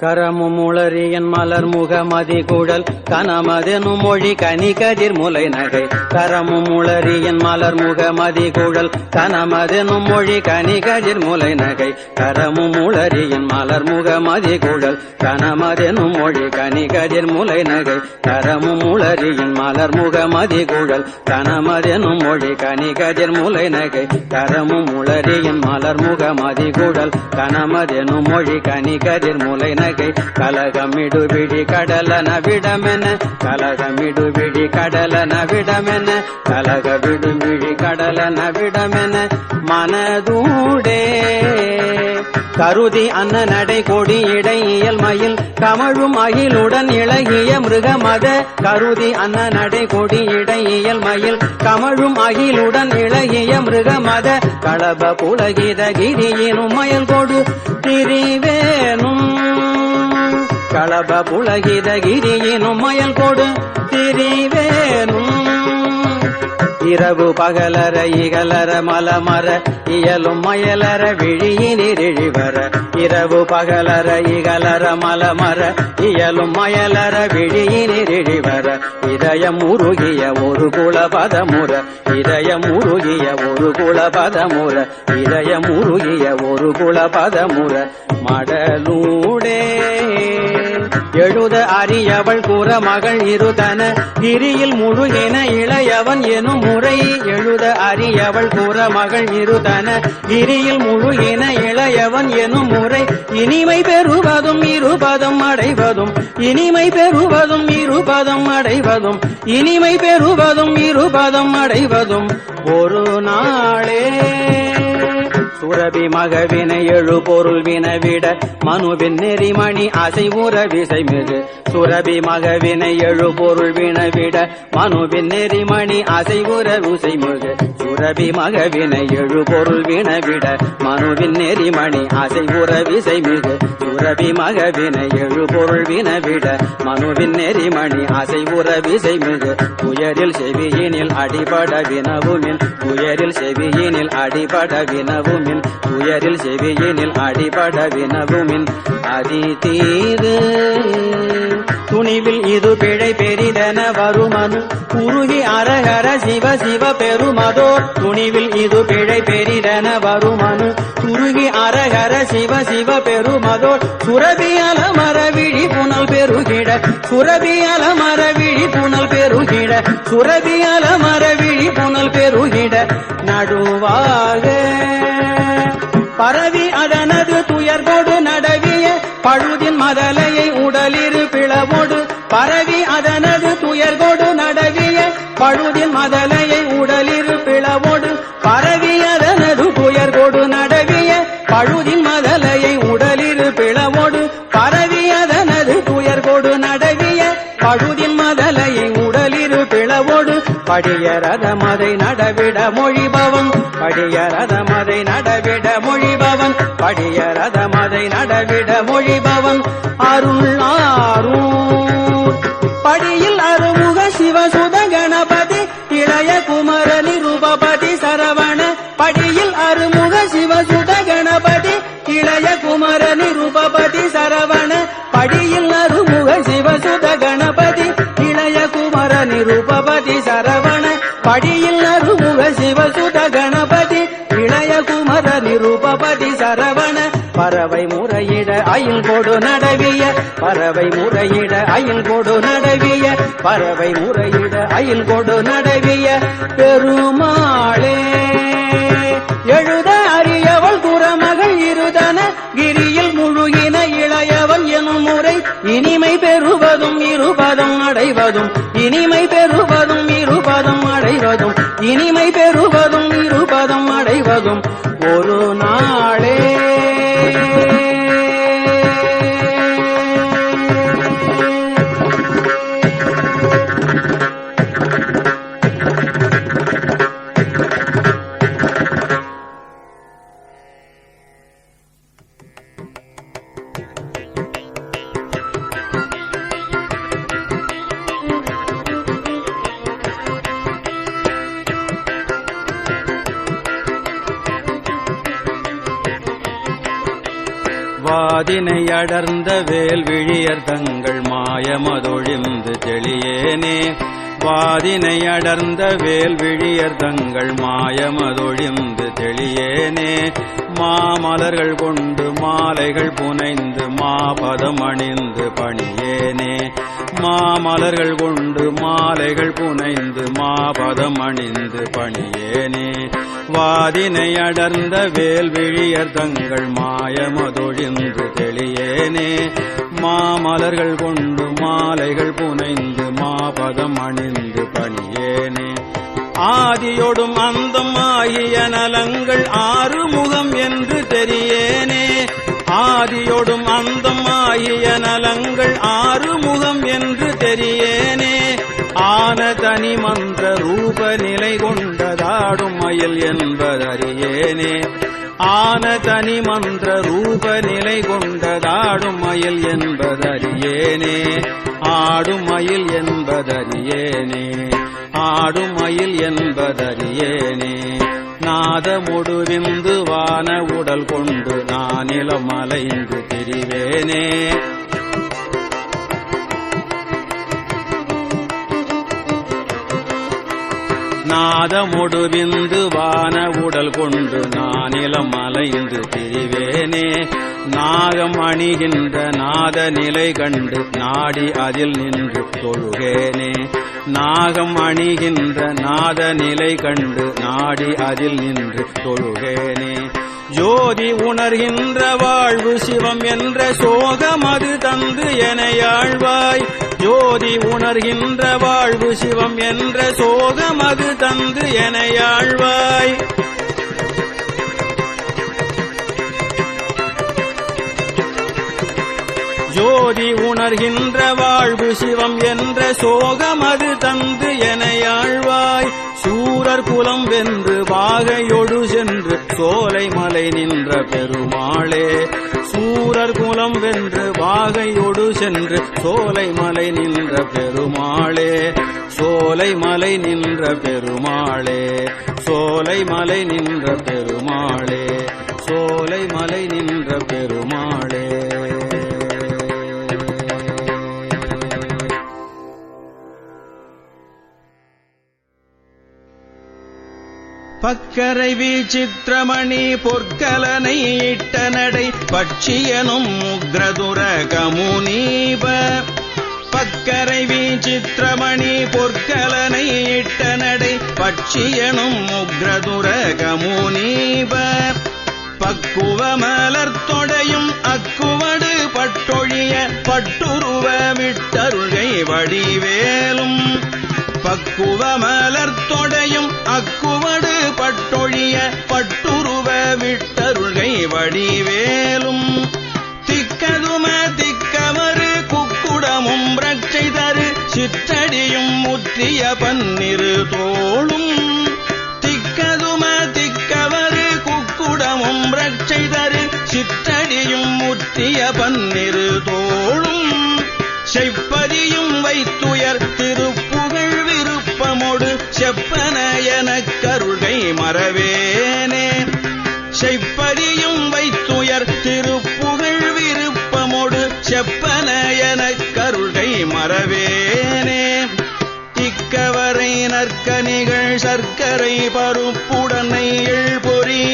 கரமுமுளரியன் மலர் முகமதி குழல் கனமதெனும் மொழி கனி கதிர் முலை நகை. கரமுமுளரியன் மலர் முகமதி குழல் கனமதெனும் மொழி கனி கதிர் முலை நகை. கரமுமுளரியன் மலர் முகமதி குழல் கனமதெனும் மொழி கனி கதிர் முலை நகை. கரமுமுளரியன் மலர் முகமதி குழல் கனமதெனும் மொழி கனி கதிர் முலை நகை. கரமுமுளரியன் மலர் முகமதி குழல் கனமதெனும் மொழி கனி கதிர் முலை நகை. கலகமிடு விழி கடலன விடமென கலகமிடு விழி கடல நவிடமென கலக விடு விழி கடல நவிடமென மனதூடே. கருதி அன்ன நடை கொடி இடை மயில் கமழும் அகிலுடன் இழகிய மிருக மத கருதி அன்ன நடை கொடி இடை மயில் கமழும் அகிலுடன் இழகிய மிருக மத களப புலகித கிரியினும் மயல் கொடு திரிவேனும். களப புலகித கிரியினும் மயல் கொடு திரிவேனும். இரவு பகலர இகலர மலமர இயலும் மயலர விழியினிரிழிவர இரவு பகலர இகலர மலமர இயலும் மயலர விழியினிரிழிவர இதயம் உருகிய ஒரு குலபதமுற இதயம் உருகிய ஒரு குலபதமுற இதயம் உருகிய ஒரு குலபதமுற. மடலூடே. எழுத அறியவள் கூற மகள் இருதன கிரியில் முழு என இளையவன் எனும் முறை. எழுத அறியவள் கூற மகள் இருதன கிரியில் முழு என இளையவன் எனும் முறை. இனிமை பெறுவதும் இருபதம் அடைவதும் இனிமை பெறுவதும் இருபதம் அடைவதும் இனிமை பெறுவதும் இருபதம் அடைவதும். ஒரு நாளே சுரபி மகவினை எழு பொருள் வினவிட மனுவின் நெறிமணி அசை உறவிசை மிகு. சுரபி மகவினை எழு பொருள் வினவிட மனுவின் நெறிமணி அசை உறவுசை மிகு. சுரபி மகவினை எழு பொருள் வினவிட மனுவின் நெறிமணி அசை உறவிசை மிகு. சுரபி மகவினை எழு பொருள் வினவிட மனுவின் நெறிமணி அசை உறவிசை மிகு. புயரில் செவியினில் அடிபட வினவுமின். புயரில் செவியினில் அடிபட வினவுமின் துயரில் செவியினில் அடிபட வினவுமின். அதி தீரு துணிவில் இது பிழை பெரிதென வருமனு. குறுகி அரகர சிவ சிவ பெருமதோ துணிவில் இது பிழை பெரிதென வருமனு. குறுகி அரகர சிவ சிவ பெருமதோ சுரபியல மரவிழி புனல் பெருகிட. சுரபியல மரவிழி புனல் பெருகிட. சுரபியல மரவிழி புனல் பெருகிட. நடுவாக பரவி அதனது துயர்கோடு நடவிய பழுதின் மதலையை உடலிரு பிளவோடு பரவி அதனது துயர்கோடு நடவிய பழுதின் மதலை பிளவோடு படிய நடவிட மொழிபவன். படிய ரதமதை நடவிட மொழிபவன். படிய ரதமதை நடவிட மொழிபவன். அருள் ஆரூர் படியில் அருமுக சிவசுத கணபதி இளைய குமர நிருபபதி சரவண பறவை முறையிட அயில் கொடு நடவிய பறவை முறையிட அயில் கொடு நடவிய பறவை முறையிட அயில் கொடு நடவிய பெருமாளே. எழுத அறியவள் குரமகள் இருதன கிரியில் முழுகின இளையவன் எனும் முறை இனிமை பெறுவதும் இருபதம் அடைவதும் இனிமை பெறுவதும் இரு இருபதம் அடைவதும் இனிமை பெறுவதும் இருபதம் அடைவதும் ஒரு நாளே. வாதினை அடர்ந்த வேல் விழியர் தங்கள் மாயமதொழிந்து தெளியேனே. வாதினை அடர்ந்த வேல் விழியர் தங்கள் மாயமதொழிந்து தெளியேனே. மாமலர்கள் கொண்டு மாலைகள் புனைந்து மாபதம் அணிந்து பணியேனே. மாமலர்கள் கொண்டு மாலைகள் புனைந்து மாபதம் அணிந்து பணியேனே. வாதினை அடர்ந்த வேல்விழியர் தங்கள் மாயமதொழிந்து தெளியேனே. மாமலர்கள் கொண்டு மாலைகள் புனைந்து மாபதம் அணிந்து பணி ஆதியொடும் அந்தமாகிய நலங்கள் ஆறுமுகம் என்று தெரியேனே. ஆதியொடும் அந்தமாகிய நலங்கள் ஆறுமுகம் என்று தெரியேனே. ஆன தனி மந்த ரூப நிலை கொண்டதாடும் மயில் என்பதறியேனே. ஆன தனி மந்திர ரூப நிலை கொண்டதாடும் மயில் என்பதறியேனே. ஆடும் மயில் என்பதறியேனே. ஆடுமயில் என்பதறியேனே. நாதமுடுவிந்து வான உடல் கொண்டு நானிலம் அலைந்து திரிவேனே. நாதமுடுவிந்து வான உடல் கொண்டு நானிலம் அலைந்து திரிவேனே. நாகம் அணிகின்ற நாத நிலை கண்டு நாடி அதில் நின்று தொழுகேனே. நாகம் அணிகின்ற நாத நிலை கண்டு நாடி அதில் நின்று தொழுகேனே. ஜோதி உணர்கின்ற வாழ்வு சிவம் என்ற சோகம் அது தந்து எனையாழ்வாய். ஜோதி உணர்கின்ற வாழ்வு சிவம் என்ற சோகம் அது தந்து எனையாழ்வாய். ஜோதி உணர்கின்ற வாழ்வு சிவம் என்ற சோகம் அது தந்து எனையாழ்வாய். சூரர் குலம் வென்று வாகையொடு சென்று சோலை மலை நின்ற பெருமாளே. சூரர் குலம் வென்று வாகையொடு சென்று சோலை மலை நின்ற பெருமாளே. சோலை மலை நின்ற பெருமாளே. சோலை மலை நின்ற பெருமாளே. சோலை மலை நின்ற பெருமாளே. பக்கரை வீச்சித்திரமணி பொற்கலனை இட்ட நடை பட்சியனும் உக்ரதுர கமுனீப பக்கரை வீச்சித்திரமணி பொற்கலனை இட்ட நடை பட்சியனும் உக்ரதுர கமுனீப பக்குவ மலர்த்தொடையும் அக்குவடு பட்டொழிய பட்டுருவ விட்டருகை வடிவேலும். பக்குவ மலர் தொடையும் அக்குவடு பட்டொழிய பட்டுருவ விட்டருள்கை வடிவேலும். திக்கதும திக்கவரு குக்குடமும் ரட்சை தரு சிற்றடியும் முற்றிய பன்னிரு தோளும். திக்கதும திக்கவரு குக்குடமும் ரட்சை தரு சிற்றடியும் முற்றிய பன்னிரு தோளும். செப்பதியும் வைத்துயர் திரு செப்பன எனக் கருகை மறவேனே. செப்பதியும் வைத்துயர் திருப்புகழ் விருப்பமோடு செப்பன எனக் கருகை மறவேனே. இக்கவரை நற்கனிகள் சர்க்கரை பருப்புடனை பொறி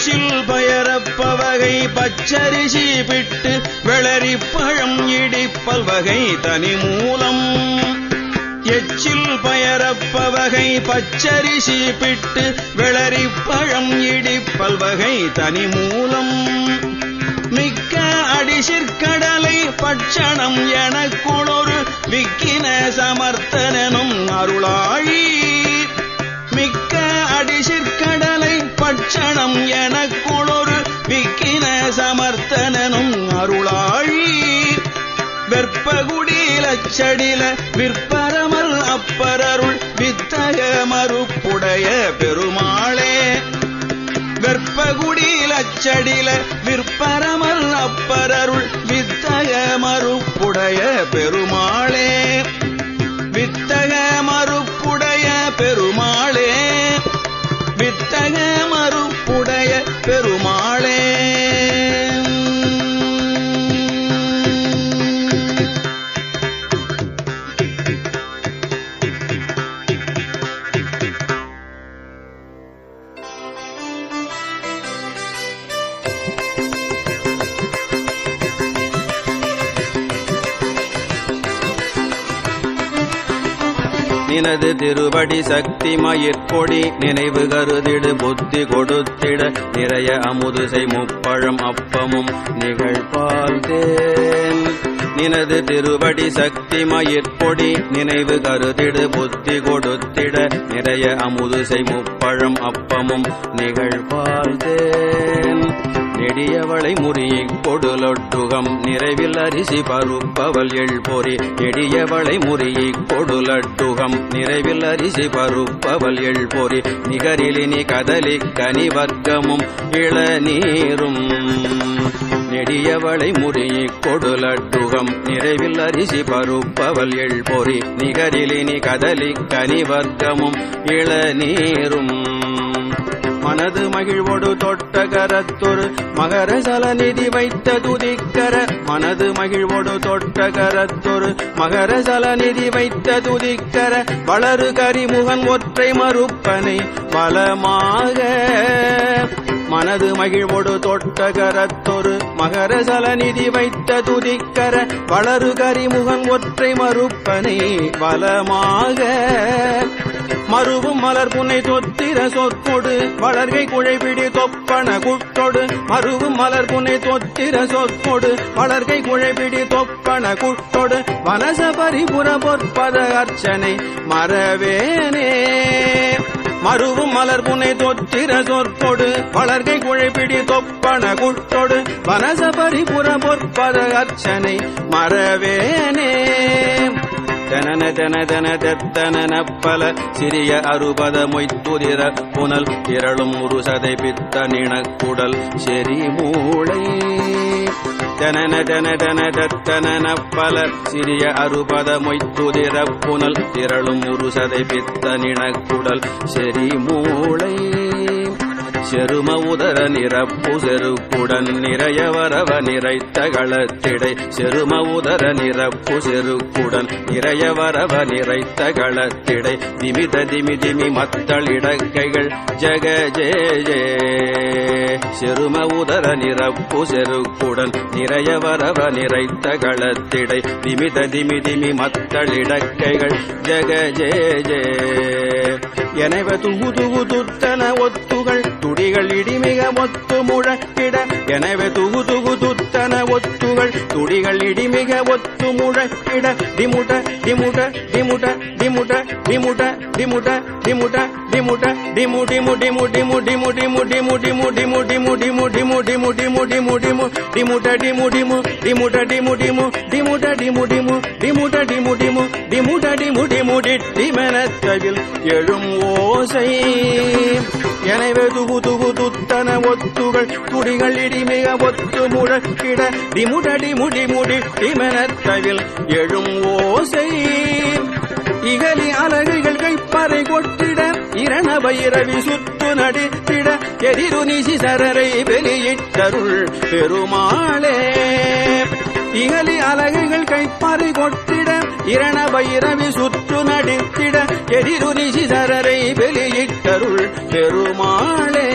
எச்சில் பயரப்பவகை பச்சரிசி பிட்டு வெளரி பழம் இடிப்பல் வகை தனி மூலம். எச்சில் பயரப்பவகை பச்சரிசி பிட்டு வெளரி பழம் இடிப்பல் வகை தனி மூலம். மிக்க அடிசிற்கடலை பட்சணம் எனக்குளொரு விக்கின சமர்த்தனும் அருளாழி. பட்சணம் எனக்குளொரு விக்கின சமர்த்தனும் அருளாழி வெற்பகுடியிலச்சடில விற்பரமல் அப்பரருள் வித்தக மறுப்புடைய பெருமாளே. வெற்பகுடியிலச்சடில விற்ப விற்பரமல் அப்பரருள் வித்தக மறுப்புடைய பெருமாளே. நினது திருவடி சக்தி மயிர்கொடி நினைவு கருதிடு புத்தி கொடுத்திட நிறைய அமுதுசை முப்பழம் அப்பமும் நிகழ்பால் தேன் நினது திருவடி சக்தி மயிர்கொடி நினைவு கருதிடு புத்தி கொடுத்திட நிறைய அமுதுசை முப்பழம் அப்பமும் நிகழ்பால் தேன் நெடியவளை முறியிக் கொடுலொட்டுகம். நிறைவில் அரிசி பருப்பவள் எழ்பொறி நெடியவளை முறியிக் கொடுலட்டுகம். நிறைவில் அரிசி பருப்பவள் எழ்பொறி நிகரிலினி கதலி கனி வர்க்கமும் இளநீரும். நெடியவளை முறியிக் கொடுலட்டுகம். நிறைவில் அரிசி பருப்பவள் எழ்பொறி நிகரிலினி கதலி கனி வர்க்கமும் இளநீரும். மனது மகிழ்வோடு தொட்ட கரத்தொரு மகர சலநிதி வைத்த துதிக்கர. மனது மகிழ்வோடு தொட்ட கரத்தொரு மகர சலநிதி வைத்த துதிக்கர. வளரு கரிமுகன் ஒற்றை மறுப்பனை பலமாக. மனது மகிழ்வோடு தொட்ட கரத்தொரு மகர சலநிதி வைத்த துதிக்கர. வளரு கரிமுகன் ஒற்றை மறுப்பனை பலமாக. மருவும் மலர் புனை தொத்திர சொற்கொடு வளர்கை குழைபிடி தொப்பன குட்டொடு மருவும் மலர் புனை தொத்திர சொற்கொடு வளர்கை குழைபிடி தொப்பன குட்டொடு வனச பரிபுர பொற்பத அர்ச்சனை மறவேனே. மருவும் மலர் புனை தொற்றிர சொற்பொடு. வளர்கை குழைப்பிடி தொப்பன குட்டொடு வனச பரிபுர பொற்பத அர்ச்சனை மறவேனே. தனன தன தன தத்தன பல சிறிய அறுபத மொய்த்துதிர புனல் திரளும் உருசதை பித்த நிணக்குடல் செறி மூளை. தனன தன தன தத்தன பல சிறிய அறுபத மொய்த்துதிர புனல் திரளும் உருசதை பித்த நிணக்குடல் செறி மூளை. செரும உதர நிரப்பு செருக்குடன் நிறைய வரவ நிறைத்த களத்திடை. செரும உதர நிரப்பு செருக்குடன் நிறைய வரவ நிறைத்த களத்திடை. திமித திமி திமி மத்தள் இடக்கைகள் ஜக ஜே ஜே. செரும உதர நிரப்பு செருக்குடன் நிறைய வரவ நிறைத்த களத்திடை. திமித திமி திமி மத்தள் இடக்கைகள் ஜக ஜே ஜே. எனவ துகு துகு துத்தன ஒத்துகள் துடிகள் இடிமிக ஒத்து முழக்கிட எனவே துகு துகு துத்தன ஒத்துகள் துடிகள் இடிமிக ஒத்து முழக்கிட டிமுட டிமுட டிமுட டிமுட டிமுட டிமுட டிமுட டிமுட டிமு டிமு டிமு டிமு டிமு டிமு டிமு டிமு டிமு டிமு டிமு டிமு டிமு டிமு டிமு டிமு டிமுட டிமு டிமு டிமுட டிமு டிமு டிமுட டிமு டிமு டிமுட டிமு டிமு டிமுட டிமு டிமு டிமனத்தவில் எழும் ஓசை எனவே துகு துகு துத்தன ஒத்துகள் குடிகள் இடிமிக ஒத்து முழக்கிட டிமுட முடி முடி டிமனத்தவில் எழும் ஓசை. இகலி அலகுகள் கைப்பறை கொட்டிட இரண பைரவி சுத்து நடித்திட எதிரு நிசி சரரை வெளியிட்டருள் பெருமாளே. இகலி அலகுகள் கைப்பறை கொட்டிட இரண பைரவி சுற்று நடித்திட எதிரு நிசி சரரை வெளியிட்டருள் பெருமாளே.